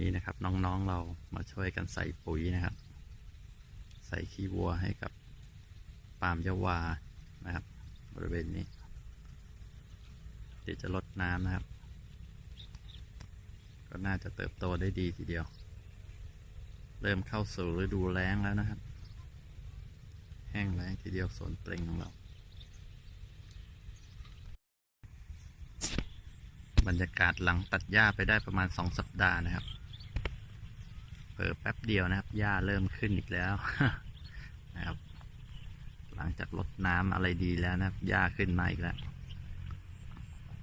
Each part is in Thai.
นี้นะครับน้องๆเรามาช่วยกันใส่ปุ๋ยนะครับ ใส่ขี้วัวให้กับปาล์มยาวานะครับ บริเวณนี้เดี๋ยวจะลดน้ำนะครับ ก็น่าจะเติบโตได้ดีทีเดียว เริ่มเข้าสู่ฤดูแล้งแล้วนะครับ แห้งแล้งทีเดียวสวนเปล่งของเรา บรรยากาศหลังตัดหญ้าไปได้ประมาณสองสัปดาห์นะครับ เปิดแป๊บเดียวนะครับ หญ้าเริ่มขึ้นอีกแล้วนะครับ หลังจากลดน้ำอะไรดีแล้วนะครับ หญ้าขึ้นมาอีกแล้ว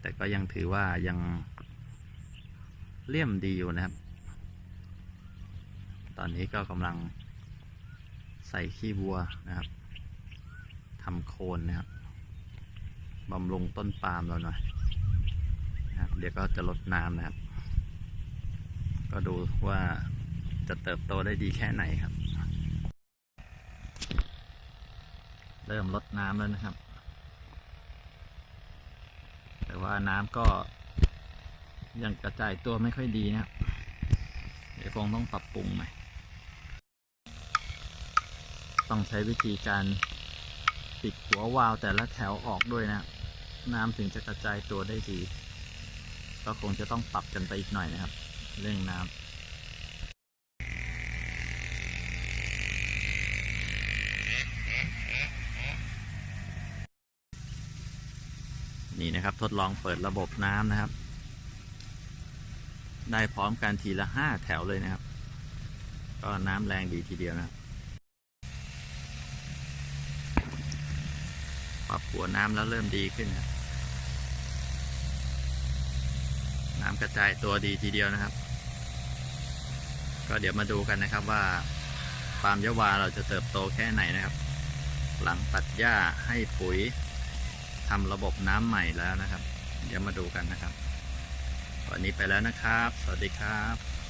แต่ก็ยังถือว่ายังเลี่ยมดีอยู่นะครับ ตอนนี้ก็กำลังใส่ขี้วัวนะครับทำโคนนะครับบำรุงต้นปาล์มเราหน่อยนะครับ เดี๋ยวก็จะลดน้ำนะครับ ก็ดูว่า จะเติบโตได้ดีแค่ไหนครับ เริ่มลดน้ำแล้วนะครับ แต่ว่าน้ำก็ยังกระจายตัวไม่ค่อยดีนะครับ เดี๋ยวคงต้องปรับปรุงใหม่ ต้องใช้วิธีการปิดหัววาล์วแต่ละแถวออกด้วยนะ น้ำถึงจะกระจายตัวได้ดี ก็คงจะต้องปรับกันไปอีกหน่อยนะครับ เรื่องน้ำ นี่นะครับ ทดลองเปิดระบบน้ำนะครับ ได้พร้อมกันทีละห้าแถวเลยนะครับ ก็น้ำแรงดีทีเดียวนะครับปรับหัวน้ำแล้วเริ่มดีขึ้นครับน้ำกระจายตัวดีทีเดียวนะครับ ก็เดี๋ยวมาดูกันนะครับว่าฟาร์มยะวาเราจะเติบโตแค่ไหนนะครับ หลังตัดหญ้าให้ปุ๋ย ทำระบบน้ำใหม่แล้วนะครับ เดี๋ยวมาดูกันนะครับ วันนี้ไปแล้วนะครับ สวัสดีครับ